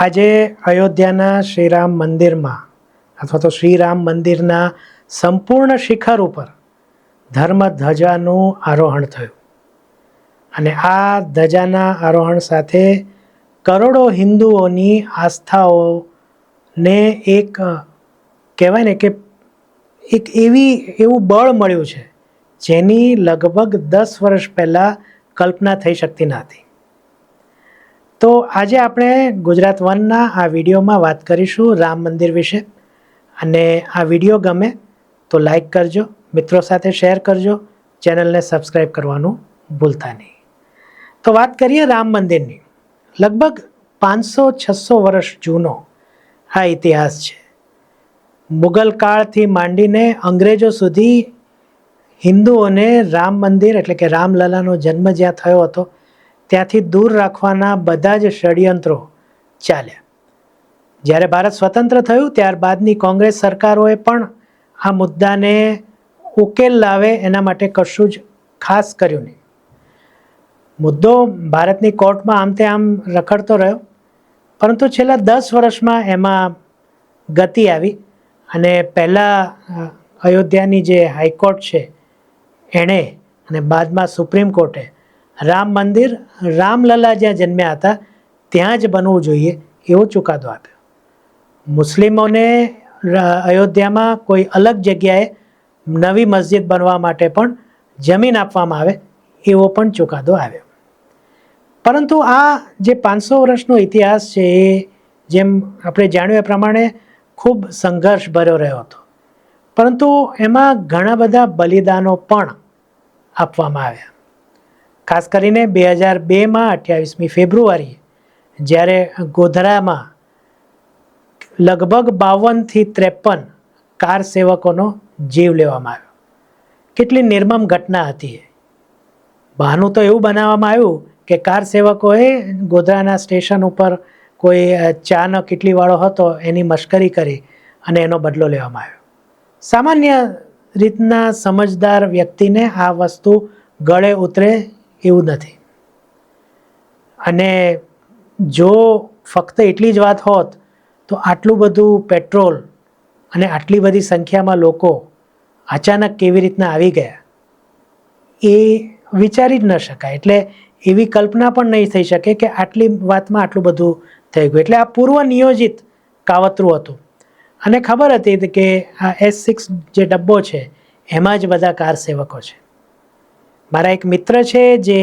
આજે અયોધ્યાના શ્રીરામ મંદિરમાં અથવા તો શ્રીરામ મંદિરના સંપૂર્ણ શિખર ઉપર ધર્મ ધજાનું આરોહણ થયું. અને આ ધજાના આરોહણ સાથે કરોડો હિન્દુઓની આસ્થાઓને એક, કહેવાય ને કે એક એવી, એવું બળ મળ્યું છે, જેની લગભગ દસ વર્ષ પહેલાં કલ્પના થઈ શકતી ન હતી. તો આજે આપણે ગુજરાત વનના આ વિડીયોમાં વાત કરીશું રામ મંદિર વિશે. અને આ વીડિયો ગમે તો લાઈક કરજો, મિત્રો સાથે શેર કરજો, ચેનલને સબસ્ક્રાઈબ કરવાનું ભૂલતા નહીં. તો વાત કરીએ રામ મંદિરની. લગભગ પાંચસો છસો વર્ષ જૂનો આ ઇતિહાસ છે. મુગલ કાળથી માંડીને અંગ્રેજો સુધી હિન્દુઓને રામ મંદિર એટલે કે રામલલાનો જન્મ જ્યાં થયો હતો ત્યાંથી દૂર રાખવાના બધા જ ષડયંત્રો ચાલ્યા. જ્યારે ભારત સ્વતંત્ર થયું, ત્યારબાદની કોંગ્રેસ સરકારોએ પણ આ મુદ્દાને ઉકેલ લાવે એના માટે કશું જ ખાસ કર્યું નહીં. મુદ્દો ભારતની કોર્ટમાં આમ તે આમ રખડતો રહ્યો, પરંતુ છેલ્લા દસ વર્ષમાં એમાં ગતિ આવી અને પહેલાં અયોધ્યાની જે હાઈકોર્ટ છે, એણે અને બાદમાં સુપ્રીમ કોર્ટે રામ મંદિર રામલલા જ્યાં જન્મ્યા હતા, ત્યાં જ બનવું જોઈએ એવો ચુકાદો આપ્યો. મુસ્લિમોને અયોધ્યામાં કોઈ અલગ જગ્યાએ નવી મસ્જિદ બનવા માટે પણ જમીન આપવામાં આવે એવો પણ ચુકાદો આવ્યો. પરંતુ આ જે પાંચસો વર્ષનો ઇતિહાસ છે એ જેમ આપણે જાણ્યું એ પ્રમાણે ખૂબ સંઘર્ષ ભર્યો રહ્યો હતો. પરંતુ એમાં ઘણા બધા બલિદાનો પણ આપવામાં આવ્યા. ખાસ કરીને બે હજાર બેમાં અઠ્યાવીસમી ફેબ્રુઆરીએ, જ્યારે ગોધરામાં લગભગ બાવનથી ત્રેપન કાર સેવકોનો જીવ લેવામાં આવ્યો. કેટલી નિર્મમ ઘટના હતી બહાનું તો એવું બનાવવામાં આવ્યું કે કાર સેવકોએ ગોધરાના સ્ટેશન ઉપર કોઈ ચાનો કીટલીવાળો હતો એની મશ્કરી કરી અને એનો બદલો લેવામાં આવ્યો. સામાન્ય રીતના સમજદાર વ્યક્તિને આ વસ્તુ ગળે ઉતરે એવું નથી. અને જો ફક્ત એટલી જ વાત હોત, તો આટલું બધું પેટ્રોલ અને આટલી બધી સંખ્યામાં લોકો અચાનક કેવી રીતના આવી ગયા? એ વિચારી જ ન શકાય. એટલે એવી કલ્પના પણ નહીં થઈ શકે કે આટલી વાતમાં આટલું બધું થઈ ગયું. એટલે આ પૂર્વ નિયોજિત કાવતરું હતું. અને ખબર હતી કે આ એસ સિક્સ જે ડબ્બો છે, એમાં જ બધા કાર સેવકો છે. મારા એક મિત્ર છે જે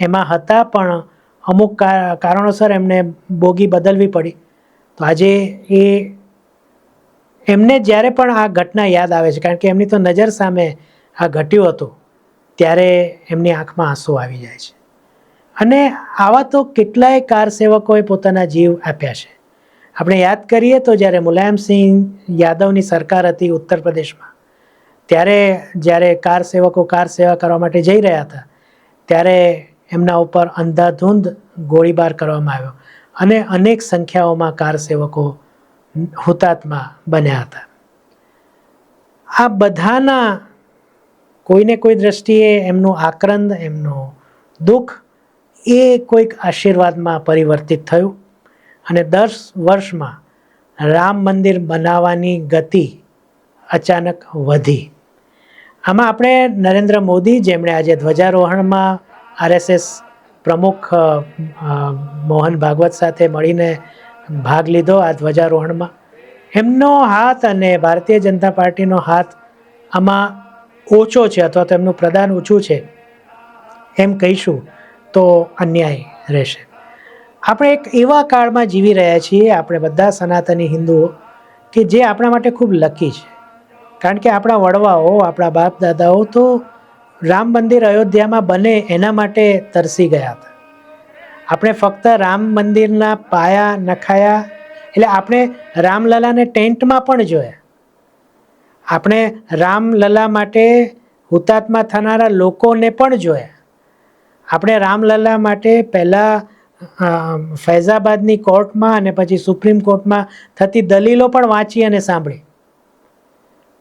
એમાં હતા પણ અમુક કારણોસર એમને બોગી બદલવી પડી. તો આજે એ એમને જ્યારે પણ આ ઘટના યાદ આવે છે, કારણ કે એમની તો નજર સામે આ ઘટ્યું હતું, ત્યારે એમની આંખમાં આંસુ આવી જાય છે. અને આવા તો કેટલાય કાર સેવકોએ પોતાના જીવ આપ્યા છે. આપણે યાદ કરીએ તો જ્યારે મુલાયમસિંહ યાદવની સરકાર હતી ઉત્તર પ્રદેશમાં ત્યારે જ્યારે કાર સેવકો કાર સેવા કરવા માટે જઈ રહ્યા હતા, ત્યારે એમના ઉપર અંધાધૂંધ ગોળીબાર કરવામાં આવ્યો અને અનેક સંખ્યાઓમાં કાર સેવકો હુતાત્મા બન્યા હતા. આ બધાના કોઈને કોઈ દ્રષ્ટિએ એમનું આક્રંદ, એમનું દુઃખ એ કોઈક આશીર્વાદમાં પરિવર્તિત થયું અને દસ વર્ષમાં રામ મંદિર બનાવવાની ગતિ અચાનક વધી. આમાં આપણે નરેન્દ્ર મોદી, જેમણે આજે ધ્વજારોહણમાં આરએસએસ પ્રમુખ મોહન ભાગવત સાથે મળીને ભાગ લીધો આ ધ્વજારોહણમાં. એમનો હાથ અને ભારતીય જનતા પાર્ટીનો હાથ આમાં ઓછો છે અથવા તો એમનું પ્રદાન ઓછું છે, એમ કહીશું તો અન્યાય રહેશે. આપણે એક એવા કાળમાં જીવી રહ્યા છીએ, આપણે બધા સનાતની હિન્દુઓ, કે જે આપણા માટે ખૂબ લકી છે. કારણ કે આપણા વડવાઓ, આપણા બાપ દાદાઓ તો રામ મંદિર અયોધ્યામાં બને એના માટે તરસી ગયા હતા. આપણે ફક્ત રામ મંદિરના પાયા નખાયા, એટલે આપણે રામલલાને ટેન્ટમાં પણ જોયા. આપણે રામલલા માટે હુતાત્મા થનારા લોકોને પણ જોયા. આપણે રામલલા માટે પહેલાં ફૈઝાબાદની કોર્ટમાં અને પછી સુપ્રીમ કોર્ટમાં થતી દલીલો પણ વાંચી અને સાંભળી.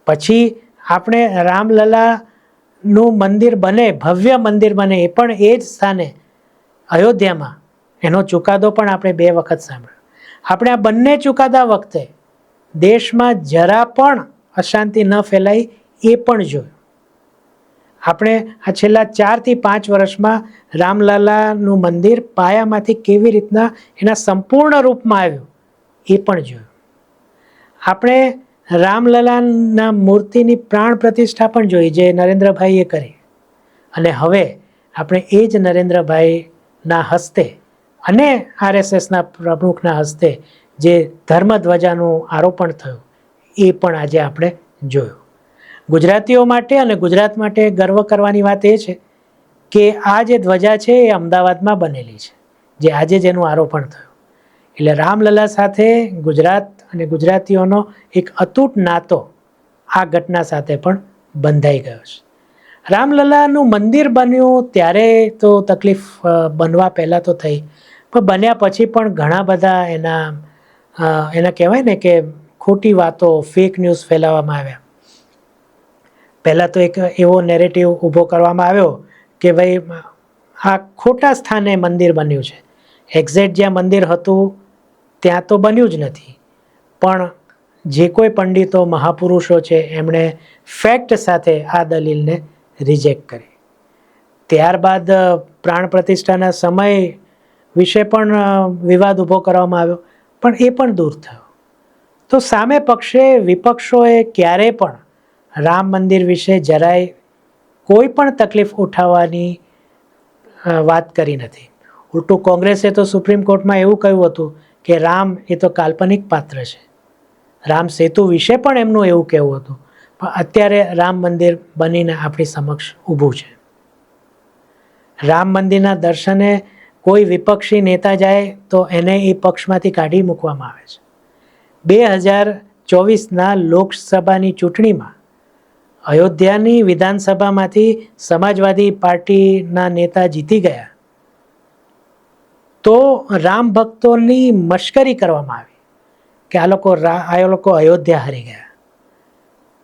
પછી આપણે રામલલાનું મંદિર બને, ભવ્ય મંદિર બને, એ પણ એ જ સ્થાને અયોધ્યામાં. એનો ચુકાદો પણ આપણે બે વખત સાંભળ્યો. આપણે આ બંને ચુકાદા વખતે દેશમાં જરા પણ અશાંતિ ન ફેલાય એ પણ જોયું. આપણે આ છેલ્લા ચારથી પાંચ વર્ષમાં રામલાલાનું મંદિર પાયામાંથી કેવી રીતના એના સંપૂર્ણ રૂપમાં આવ્યું એ પણ જોયું. આપણે રામલલાના મૂર્તિની પ્રાણ પ્રતિષ્ઠા પણ જોઈ જે નરેન્દ્રભાઈએ કરી. અને હવે આપણે એ જ નરેન્દ્રભાઈના હસ્તે અને આરએસએસના પ્રમુખના હસ્તે જે ધર્મધ્વજાનું આરોપણ થયું, એ પણ આજે આપણે જોયું. ગુજરાતીઓ માટે અને ગુજરાત માટે ગર્વ કરવાની વાત એ છે કે આ જે ધ્વજા છે એ અમદાવાદમાં બનેલી છે, જે આજે જેનું આરોપણ થયું. એટલે રામલલા સાથે ગુજરાત અને ગુજરાતીઓનો એક અતૂટ નાતો આ ઘટના સાથે પણ બંધાઈ ગયો છે. રામલલાનું મંદિર બન્યું ત્યારે તો તકલીફ બનવા પહેલાં તો થઈ. પણ બન્યા પછી પણ ઘણા બધા એના એના કહેવાય ને કે ખોટી વાતો ફેક ન્યૂઝ ફેલાવવામાં આવ્યા. પહેલાં તો એક એવો નેરેટિવ ઊભો કરવામાં આવ્યો કે ભાઈ, આ ખોટા સ્થાને મંદિર બન્યું છે. એક્ઝેક્ટ જ્યાં મંદિર હતું, ત્યાં તો બન્યું જ નથી. પણ જે કોઈ પંડિતો મહાપુરુષો છે, એમણે ફેક્ટ સાથે આ દલીલને રિજેક્ટ કરી. ત્યારબાદ પ્રાણ પ્રતિષ્ઠાના સમય વિશે પણ વિવાદ ઊભો કરવામાં આવ્યો, પણ એ પણ દૂર થયો. તો સામે પક્ષે વિપક્ષોએ ક્યારેય પણ રામ મંદિર વિશે જરાય કોઈ પણ તકલીફ ઉઠાવવાની વાત કરી નથી. ઉલટું કોંગ્રેસે તો સુપ્રીમ કોર્ટમાં એવું કહ્યું હતું કે રામ એ તો કાલ્પનિક પાત્ર છે. રામ સેતુ વિશે પણ એમનું એવું કહેવું હતું. પણ અત્યારે રામ મંદિર બનીને આપણી સમક્ષ ઊભું છે. રામ મંદિરના દર્શને કોઈ વિપક્ષી નેતા જાય તો એને એ પક્ષમાંથી કાઢી મૂકવામાં આવે છે. બે હજાર ચોવીસના લોકસભાની ચૂંટણીમાં અયોધ્યાની વિધાનસભામાંથી સમાજવાદી પાર્ટીના નેતા જીતી ગયા. તો રામ ભક્તોની મશ્કરી કરવામાં આવી. કે આ લોકો આ લોકો અયોધ્યા હારી ગયા.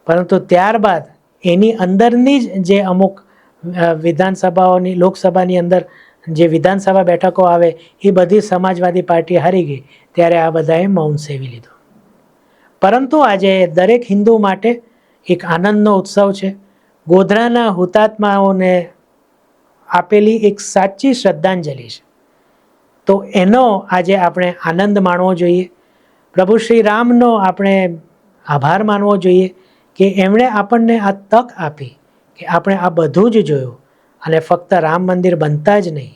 પરંતુ ત્યારબાદ એની અંદરની જ જે અમુક વિધાનસભાઓની, લોકસભાની અંદર જે વિધાનસભા બેઠકો આવે, એ બધી સમાજવાદી પાર્ટી હારી ગઈ. ત્યારે આ બધાએ મૌન સેવી લીધું. પરંતુ આજે દરેક હિન્દુ માટે એક આનંદનો ઉત્સવ છે. ગોધરાના હુતાત્માઓને આપેલી એક સાચી શ્રદ્ધાંજલિ છે. તો એનો આજે આપણે આનંદ માણવો જોઈએ. પ્રભુ શ્રી રામનો આપણે આભાર માનવો જોઈએ કે એમણે આપણને આ તક આપી કે આપણે આ બધું જ જોયું. અને ફક્ત રામ મંદિર બનતા જ નહીં.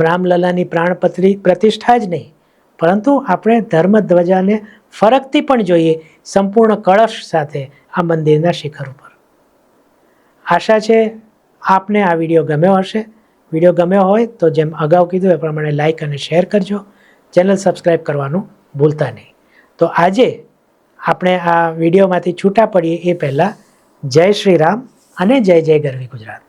રામલલાની પ્રાણપત્રી પ્રતિષ્ઠા જ નહીં. પરંતુ આપણે ધર્મધ્વજાને ફરકથી પણ જોઈએ સંપૂર્ણ કળશ સાથે આ મંદિરના શિખર ઉપર. આશા છે આપને આ વીડિયો ગમ્યો હશે. વીડિયો ગમ્યો હોય તો જેમ અગાઉ કીધું એ પ્રમાણે લાઈક અને શેર કરજો. ચેનલ સબસ્ક્રાઈબ કરવાનું ભૂલતા નહીં. તો આજે આપણે આ વિડીયોમાંથી છૂટા પડીએ એ પહેલાં જય શ્રી રામ અને જય જય ગરવી ગુજરાત.